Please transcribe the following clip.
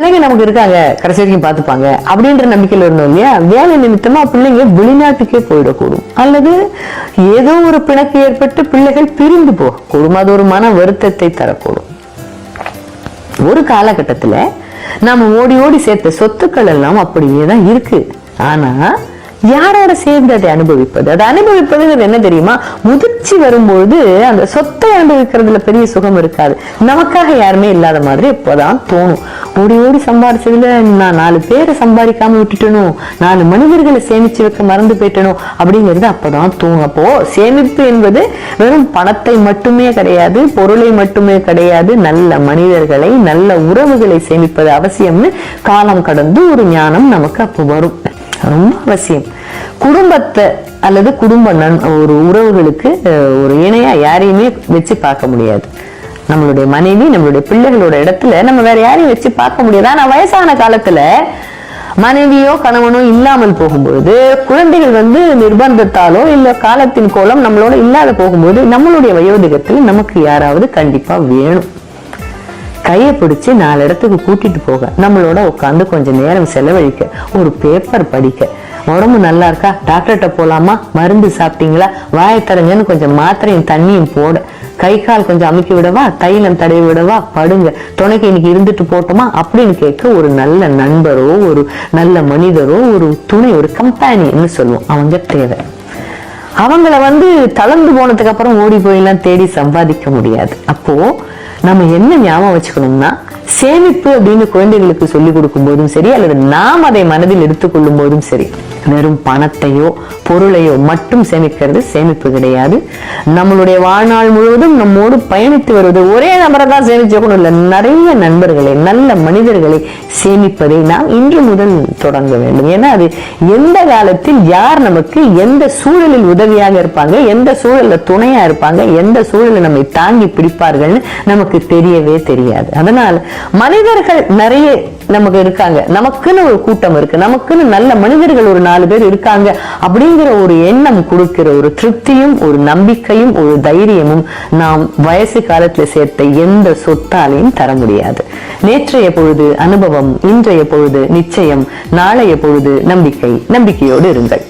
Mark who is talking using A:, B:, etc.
A: பிள்ளைங்க நமக்கு இருக்காங்க கடைசி வரைக்கும் பார்த்துப்பாங்க அப்படின்ற நம்பிக்கையில் இருந்தோம் இல்லையா? வேலை நிமித்தமா பிள்ளைங்க வெளிநாட்டுக்கே போயிடக்கூடும். அல்லது ஏதோ ஒரு பிணக்கு ஏற்பட்டு பிள்ளைகள் பிரிந்து போகக்கூடும் அது ஒரு மன வருத்தத்தை தரக்கூடும். ஒரு காலகட்டத்துல நாம ஓடி ஓடி சேர்த்த சொத்துக்கள் எல்லாம் அப்படியே தான் இருக்கு. ஆனா யாரோட சேர்ந்து அதை அனுபவிப்பது? அதை அனுபவிப்பதுங்கிறது என்ன தெரியுமா? முதிர்ச்சி வரும்பொழுது அந்த சொத்தை அனுபவிக்கிறதுல பெரிய சுகம் இருக்காது. நமக்காக யாருமே இல்லாத மாதிரி இப்போதான் தோணும். ஓடி ஓடி சம்பாரிச்சதுல நான் நாலு பேரை சம்பாதிக்காம விட்டுட்டனோ? நாலு மனிதர்களை சேமிச்சு வைக்க மறந்து போயிட்டனோ? அப்படிங்கிறது அப்பதான் தூங்க அப்போ சேமிப்பு என்பது வெறும் பணத்தை மட்டுமே கிடையாது பொருளை மட்டுமே கிடையாது நல்ல மனிதர்களை நல்ல உறவுகளை சேமிப்பது அவசியம்னு காலம் கடந்து ஒரு ஞானம் நமக்கு அப்போ வரும். ரொம்ப அவசியம். குடும்பத்தை அல்லது குடும்ப நன் ஒரு உறவுகளுக்கு ஒரு இணையா யாரையுமே வச்சு பார்க்க முடியாது. நம்மளுடைய மனைவி நம்மளுடைய பிள்ளைகளோட இடத்துல நம்ம வேற யாரையும் வச்சு பார்க்க முடியாது? ஆனா வயசான காலத்துல மனைவியோ கணவனோ இல்லாமல் போகும்போது குழந்தைகள் வந்து நிர்பந்தத்தாலோ இல்ல காலத்தின் கோலம் நம்மளோட இல்லாத போகும்போது நம்மளுடைய வயோதிகத்தில் நமக்கு யாராவது கண்டிப்பா வேணும். கையை பிடிச்சு நாலு இடத்துக்கு கூட்டிட்டு போக. நம்மளோட உட்காந்து கொஞ்சம் நேரம் செலவழிக்க. ஒரு பேப்பர் படிக்க. உடம்பு நல்லா இருக்கா? டாக்டர்கிட்ட போலாமா? மருந்து சாப்பிட்டீங்களா? வாயை தரங்கன்னு கொஞ்சம் மாத்திரையும் தண்ணியும் போட. கை கால் கொஞ்சம் அமுக்கி விடவா? தைலம் தடவி விடவா? படுங்க. துணைக்கு இன்னைக்கு இருந்துட்டு போட்டோமா? அப்படின்னு கேட்க ஒரு நல்ல நண்பரோ ஒரு நல்ல மனிதரோ ஒரு துணை ஒரு கம்பெனின்னு சொல்லுவோம். அவங்க தேவை. அவங்கள வந்து தளர்ந்து போனதுக்கு அப்புறம் ஓடி போயெல்லாம் தேடி சம்பாதிக்க முடியாது. அப்போ நம்ம என்ன ஞாபகம் வச்சுக்கணும்னா சேமிப்பு அப்படின்னு குழந்தைகளுக்கு சொல்லிக் கொடுக்கும் போதும் சரி அல்லது நாம் அதை மனதில் எடுத்துக்கொள்ளும் போதும் சரி வெறும் பணத்தையோ பொருளையோ மட்டும் சேமிக்கிறது சேமிப்பு கிடையாது. நம்மளுடைய வாழ்நாள் முழுவதும் நம்மோடு பயணித்து வருவது ஒரே நபரை தான் சேமிச்சோக்கணும். இல்லை நிறைய நண்பர்களை நல்ல மனிதர்களை சேமிப்பதை நாம் இன்று முதல் தொடங்க வேண்டும். ஏன்னா அது எந்த காலத்தில் யார் நமக்கு எந்த சூழலில் உதவியாக இருப்பாங்க எந்த சூழல்ல துணையா இருப்பாங்க எந்த சூழலில் நம்மை தாங்கி பிடிப்பார்கள்னு நமக்கு தெரியவே தெரியாது. அதனால் மனிதர்கள் நிறைய நமக்கு இருக்காங்க. நமக்குன்னு ஒரு கூட்டம் இருக்கு. நமக்குன்னு நல்ல மனிதர்கள் ஒரு நாலு பேர் இருக்காங்க அப்படிங்கிற ஒரு எண்ணம் கொடுக்கிற ஒரு திருப்தியும் ஒரு நம்பிக்கையும் ஒரு தைரியமும் நாம் வயசு காலத்துல சேர்த்த எந்த சொத்தாலையும் தர முடியாது. நேற்றைய பொழுது அனுபவம் இன்றைய பொழுது நிச்சயம் நாளைய பொழுது நம்பிக்கை. நம்பிக்கையோடு இருங்கள்.